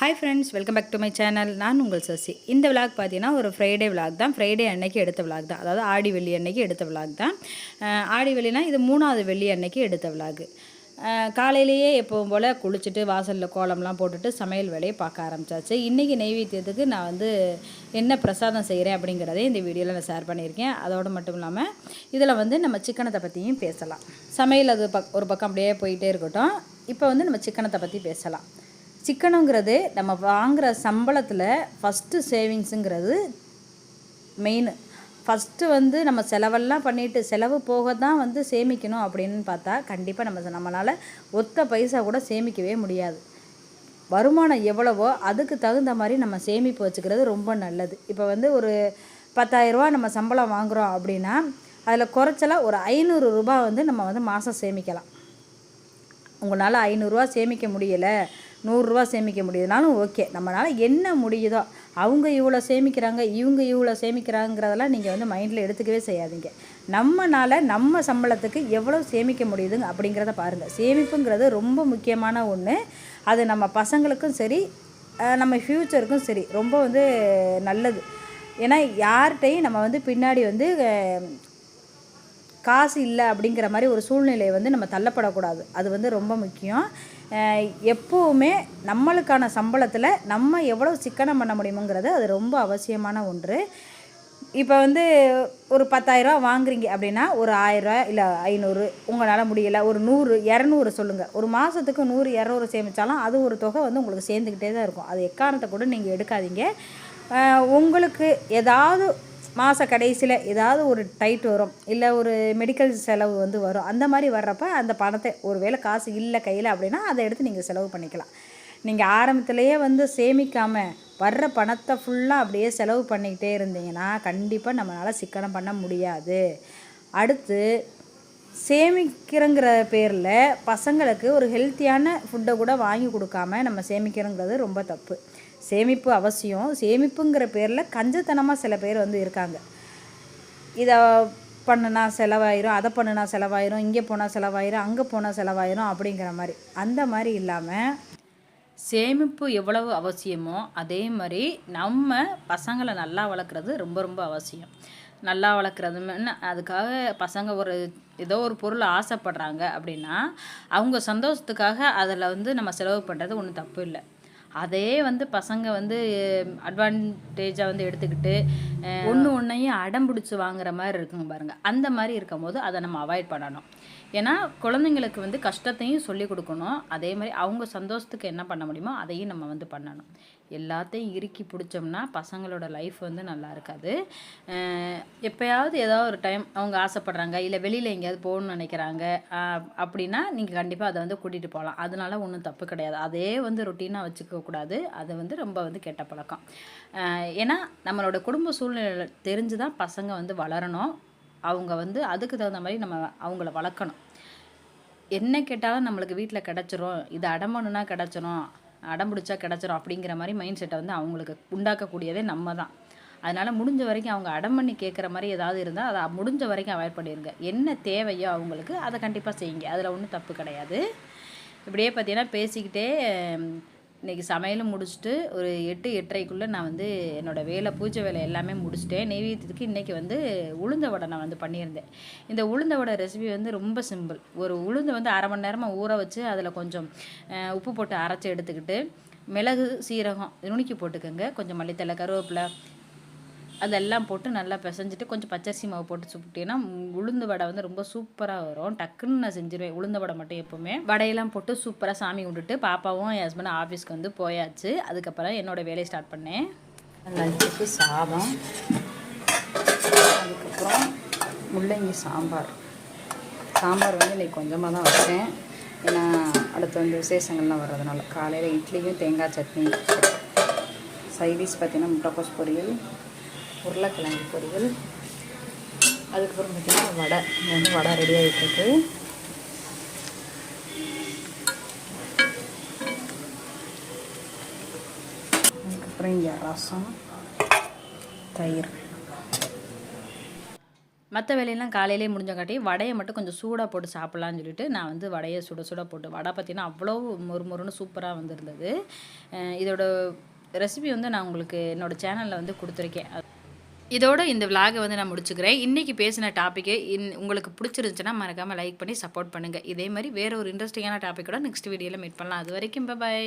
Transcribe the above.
Hi friends welcome back to my channel நான் உங்கள் சசி. இந்த விளாக் பார்த்தீங்கன்னா ஒரு ஃப்ரைடே விளாக் தான். ஃப்ரைடே அன்னைக்கு எடுத்த விளாக் தான். அதாவது ஆடி வெள்ளி அன்னைக்கு எடுத்த விளாக் தான். ஆடி வெள்ளினா இது மூணாவது வெள்ளி அன்னைக்கு எடுத்த விளாக் காலையிலேயே எப்பவும் போல் குளிச்சுட்டு வாசலில் கோலம்லாம் போட்டுட்டு சமையல் வேலையை பார்க்க ஆரம்பிச்சாச்சு. இன்றைக்கி நெய்வேத்தியத்துக்கு நான் வந்து என்ன பிரசாதம் செய்கிறேன் அப்படிங்கிறதே இந்த வீடியோவில் நான் ஷேர் பண்ணியிருக்கேன். அதோடு மட்டும் இல்லாமல் இதில் வந்து நம்ம சிக்கனத்தை பற்றியும் பேசலாம். சமையல் அது பக் ஒரு பக்கம் அப்படியே போயிட்டே இருக்கட்டும். இப்போ வந்து நம்ம சிக்கனத்தை பற்றி பேசலாம். சிக்கனுங்கிறது நம்ம வாங்குகிற சம்பளத்தில் ஃபஸ்ட்டு சேவிங்ஸுங்கிறது மெயின் ஃபஸ்ட்டு வந்து நம்ம செலவெல்லாம் பண்ணிவிட்டு செலவு போக தான் வந்து சேமிக்கணும் அப்படின்னு பார்த்தா கண்டிப்பாக நம்ம நம்மளால் ஒத்த பைசா கூட சேமிக்கவே முடியாது. வருமானம் எவ்வளவோ அதுக்கு தகுந்த மாதிரி நம்ம சேமிப்பு வச்சுக்கிறது ரொம்ப நல்லது. இப்போ வந்து ஒரு பத்தாயிரரூபா நம்ம சம்பளம் வாங்குகிறோம் அப்படின்னா அதில் குறைச்சலாக ஒரு ஐநூறு ரூபாய் வந்து நம்ம வந்து மாதம் சேமிக்கலாம். உங்களால் ஐநூறுரூவா சேமிக்க முடியலை. நூறுரூவா சேமிக்க முடியுதுனாலும் ஓகே. நம்மளால் என்ன முடியுதோ அவங்க இவ்வளோ சேமிக்கிறாங்க இவங்க இவ்வளோ சேமிக்கிறாங்கிறதெல்லாம் நீங்கள் வந்து மைண்டில் எடுத்துக்கவே செய்யாதீங்க. நம்மனால் நம்ம சம்பளத்துக்கு எவ்வளோ சேமிக்க முடியுதுங்க அப்படிங்கிறத பாருங்கள் சேமிப்புங்கிறது ரொம்ப முக்கியமான ஒன்று அது நம்ம பசங்களுக்கும் சரி நம்ம ஃப்யூச்சருக்கும் சரி ரொம்ப வந்து நல்லது. ஏன்னா யார்கிட்டையும் நம்ம வந்து பின்னாடி வந்து காசு இல்லை அப்படிங்கிற மாதிரி ஒரு சூழ்நிலையை வந்து நம்ம தள்ளப்படக்கூடாது. அது வந்து ரொம்ப முக்கியம். எப்போவுமே நம்மளுக்கான சம்பளத்தில் நம்ம எவ்வளோ சிக்கனம் பண்ண முடியுமுங்கிறது அது ரொம்ப அவசியமான ஒன்று. இப்போ வந்து ஒரு பத்தாயிரரூவா வாங்குறீங்க அப்படின்னா ஒரு ஆயிரரூவா இல்லை ஐநூறு உங்களால் முடியல ஒரு நூறு இரநூறு சொல்லுங்கள் ஒரு மாதத்துக்கு நூறு இரநூறு சேமித்தாலும் அது ஒரு தொகை வந்து உங்களுக்கு சேர்ந்துக்கிட்டே தான் இருக்கும். அது எக்காரணத்தை கூட நீங்கள் எடுக்காதீங்க. உங்களுக்கு ஏதாவது மாத கடைசியில் ஏதாவது ஒரு டைட் வரும். இல்லை ஒரு மெடிக்கல் செலவு வந்து வரும். அந்த மாதிரி வர்றப்ப அந்த பணத்தை ஒரு வேளை காசு இல்லை கையில் அப்படின்னா அதை எடுத்து நீங்கள் செலவு பண்ணிக்கலாம். நீங்கள் ஆரம்பத்துலேயே வந்து சேமிக்காமல் வர்ற பணத்தை ஃபுல்லாக அப்படியே செலவு பண்ணிக்கிட்டே இருந்தீங்கன்னா கண்டிப்பாக நம்மளால் சிக்கனம் பண்ண முடியாது. அடுத்து சேமிக்கிறங்கிற பேரில் பசங்களுக்கு ஒரு ஹெல்த்தியான ஃபுட்டை கூட வாங்கி கொடுக்காம நம்ம சேமிக்கிறோங்கிறது ரொம்ப தப்பு. சேமிப்பு அவசியம். சேமிப்புங்கிற பேரில் கஞ்சத்தனமாக சில பேர் வந்து இருக்காங்க. இதை பண்ணுனா செலவாயிரும் அதை பண்ணுனா செலவாயிரும் இங்கே போனால் செலவாயிரும் அங்கே போனால் செலவாயிரும் அப்படிங்கிற மாதிரி. அந்த மாதிரி இல்லாமல் சேமிப்பு எவ்வளவு அவசியமோ அதே மாதிரி நம்ம பசங்களை நல்லா வளர்க்குறது ரொம்ப ரொம்ப அவசியம். நல்லா வளர்க்குறதுன்னு அதுக்காக பசங்க ஒரு ஏதோ ஒரு பொருள் ஆசைப்படுறாங்க அப்படின்னா அவங்க சந்தோஷத்துக்காக அதில் வந்து நம்ம செலவு பண்ணுறது ஒன்றும் தப்பு இல்லை. அதே வந்து பசங்க வந்து அட்வான்டேஜாக வந்து எடுத்துக்கிட்டு ஒன்று ஒன்றையும் அடம் பிடிச்சி வாங்குற மாதிரி இருக்குங்க பாருங்கள் அந்த மாதிரி இருக்கும் போது அதை நம்ம அவாய்ட் பண்ணணும். ஏன்னா குழந்தைங்களுக்கு வந்து கஷ்டத்தையும் சொல்லி கொடுக்கணும். அதே மாதிரி அவங்க சந்தோஷத்துக்கு என்ன பண்ண முடியுமோ அதையும் நம்ம வந்து பண்ணணும். எல்லாத்தையும் இறுக்கி பிடிச்சோம்னா பசங்களோட லைஃப் வந்து நல்லா இருக்காது. எப்போயாவது ஏதாவது ஒரு டைம் அவங்க ஆசைப்படுறாங்க இல்லை வெளியில் எங்கேயாவது போகணும்னு நினைக்கிறாங்க அப்படின்னா நீங்கள் கண்டிப்பாக அதை வந்து கூட்டிகிட்டு போகலாம். அதனால ஒன்றும் தப்பு கிடையாது. அதே வந்து ரொட்டீனாக வச்சுக்கோ கூடாது அது வந்து ரொம்ப வந்து கெட்ட பழக்கம். ஏன்னா நம்மளோட குடும்ப சூழ்நிலை தெரிஞ்சு தான் பசங்க வந்து வளரணும். அவங்க வந்து அதுக்கு தகுந்த மாதிரி நம்ம அவங்கள வளர்க்கணும். என்ன கேட்டாலும் நம்மளுக்கு வீட்டில் கிடச்சிரும். இது அடம்பணுன்னா கிடச்சிரும். அடம் பிடிச்சா கிடச்சிரும் அப்படிங்கிற மாதிரி மைண்ட் செட்டை வந்து அவங்களுக்கு உண்டாக்கக்கூடியதே நம்ம தான் அதனால் முடிஞ்ச வரைக்கும் அவங்க அடம் பண்ணி கேட்குற மாதிரி ஏதாவது இருந்தால் அதை முடிஞ்ச வரைக்கும் அவாய்ட் பண்ணிடுங்க என்ன தேவையோ அவங்களுக்கு அதை கண்டிப்பாக செய்யுங்க. அதில் ஒன்றும் தப்பு கிடையாது. இப்படியே பார்த்தீங்கன்னா பேசிக்கிட்டே இன்றைக்கி சமையலும் முடிச்சுட்டு ஒரு எட்டு எட்டரைக்குள்ளே நான் வந்து என்னோடய வேலை பூஜை வேலை எல்லாமே முடிச்சுட்டேன். நெய்வேத்தியத்துக்கு இன்றைக்கி வந்து உளுந்த வடை நான் வந்து பண்ணியிருந்தேன். இந்த உளுந்த வடை ரெசிபி வந்து ரொம்ப சிம்பிள் ஒரு உளுந்தை வந்து அரை மணி நேரமாக ஊற வச்சு அதில் கொஞ்சம் உப்பு போட்டு அரைச்சி எடுத்துக்கிட்டு மிளகு சீரகம் நுணுக்கி போட்டுக்கோங்க. கொஞ்சம் மல்லித்தலை கருவேப்பிலை அதெல்லாம் போட்டு நல்லா பிசைஞ்சிட்டு கொஞ்சம் பச்சரிசி மாவு போட்டு சுப்பிட்டீங்கன்னா உளுந்து வடை வந்து ரொம்ப சூப்பராக வரும். டக்குன்னு நான் செஞ்சிருவேன். உளுந்த வடை மட்டும் எப்போவுமே. வடையெல்லாம் போட்டு சூப்பராக சாமி விட்டுட்டு பாப்பாவும் என் ஹஸ்பண்ட் ஆஃபீஸ்க்கு வந்து போயாச்சு. அதுக்கப்புறம் என்னோட வேலையை ஸ்டார்ட் பண்ணேன். லஞ்சுக்கு சாதம். அதுக்கப்புறம் முள்ளங்கி சாம்பார். சாம்பார் வந்து இன்னைக்கு கொஞ்சமாக தான் வச்சேன். ஏன்னா அடுத்து வந்து விசேஷங்கள்லாம் வர்றதுனால காலையில் இட்லியும் தேங்காய் சட்னி. சைடிஷ் பார்த்தீங்கன்னா முட்டைக்கோஸ் பொரியல். உருளைக்கிழங்கு பொரியல். அதுக்கப்புறம் பார்த்தீங்கன்னா வடை. இங்க வந்து வடை ரெடி ஆகிட்டுருக்கு அதுக்கப்புறம் இங்கே ரசம் தயிர். மற்ற வேலையெல்லாம் காலையிலே முடிஞ்சங்காட்டி வடையை மட்டும் கொஞ்சம் சூடாக போட்டு சாப்பிட்லான்னு சொல்லிட்டு நான் வந்து வடையை சுட சுட போட்டு வடை பார்த்தீங்கன்னா அவ்வளோ மொறு மொறுன்னு சூப்பராக வந்திருந்தது. இதோட ரெசிபி வந்து நான் உங்களுக்கு என்னோடய சேனலில் வந்து கொடுத்துருக்கேன். இதோட இந்த விலாகை வந்து நான் முடிச்சுக்கிறேன். இன்றைக்கி பேசின டாப்பிக்கே இன் உங்களுக்கு பிடிச்சிருந்துச்சுன்னா மறக்காமல் லைக் பண்ணி சப்போர்ட் பண்ணுங்கள் இதே மாதிரி வேறு ஒரு இன்ட்ரெஸ்டிங்கான டாப்பிக்கோட நெக்ஸ்ட் வீடியோவில் மீட் பண்ணலாம். அது வரைக்கும் பாய்